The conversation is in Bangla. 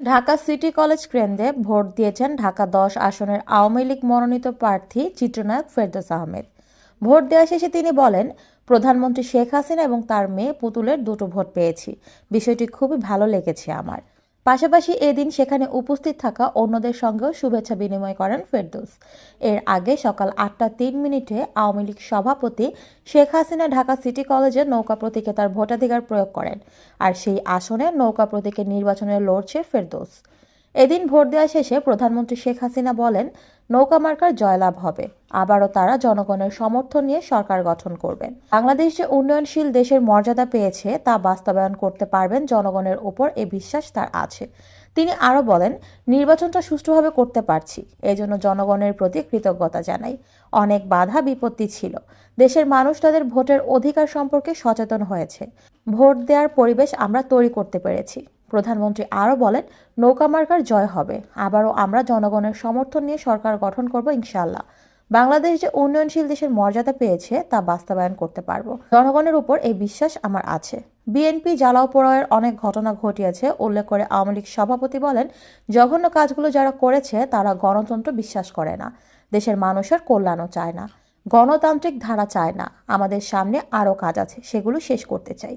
ঢাকা সিটি কলেজ কেন্দ্রে ভোট দিয়েছেন ঢাকা দশ আসনের আওয়ামী লীগ মনোনীত প্রার্থী চিত্রনায়ক ফেরদৌস আহমেদ। ভোট দেওয়া শেষে তিনি বলেন, প্রধানমন্ত্রী শেখ হাসিনা এবং তার মেয়ে পুতুলের দুটো ভোট পেয়েছি। বিষয়টি খুবই ভালো লেগেছে আমার। পাশাপাশি এদিন সেখানে উপস্থিত থাকা অন্যদের সঙ্গেও শুভেচ্ছা বিনিময় করেন ফেরদৌস। এর আগে সকাল আটটা তিন মিনিটে আওয়ামী লীগ সভাপতি শেখ হাসিনা ঢাকা সিটি কলেজে নৌকা প্রতীকে তার ভোটাধিকার প্রয়োগ করেন। আর সেই আসনে নৌকা প্রতীকে নির্বাচনে লড়ছে ফেরদৌস। এদিন ভোট দেওয়া শেষে প্রধানমন্ত্রী শেখ হাসিনা বলেন, নৌকা মার্কার জয়লাভ হবে। আবারও তারা জনগণের সমর্থন নিয়ে সরকার গঠন করবেন বাংলাদেশ যে উন্নয়নশীল দেশের মর্যাদা পেয়েছে, তা বাস্তবায়ন করতে পারবেন জনগণের ওপর এ বিশ্বাস তার আছে। তিনি আরও বলেন, নির্বাচনটা সুষ্ঠুভাবে করতে পারছি, এজন্য জনগণের প্রতি কৃতজ্ঞতা জানাই। অনেক বাধা বিপত্তি ছিল। দেশের মানুষ তাদের ভোটের অধিকার সম্পর্কে সচেতন হয়েছে। ভোট দেওয়ার পরিবেশ আমরা তৈরি করতে পেরেছি। প্রধানমন্ত্রী আরও বলেন, নৌকা মার্কার জয় হবে। আবারও আমরা জনগণের সমর্থন নিয়ে সরকার গঠন করব ইনশাল্লাহ বাংলাদেশ যে উন্নয়নশীল দেশের মর্যাদা পেয়েছে, তা বাস্তবায়ন করতে পারব। জনগণের উপর এই বিশ্বাস আমার আছে। বিএনপি জ্বালাও অনেক ঘটনা ঘটিয়েছে, উল্লেখ করে আওয়ামী লীগ সভাপতি বলেন, জঘন্য কাজগুলো যারা করেছে, তারা গণতন্ত্র বিশ্বাস করে না। দেশের মানুষের কল্যাণও চায় না। গণতান্ত্রিক ধারা চায় না। আমাদের সামনে আরও কাজ আছে, সেগুলো শেষ করতে চাই।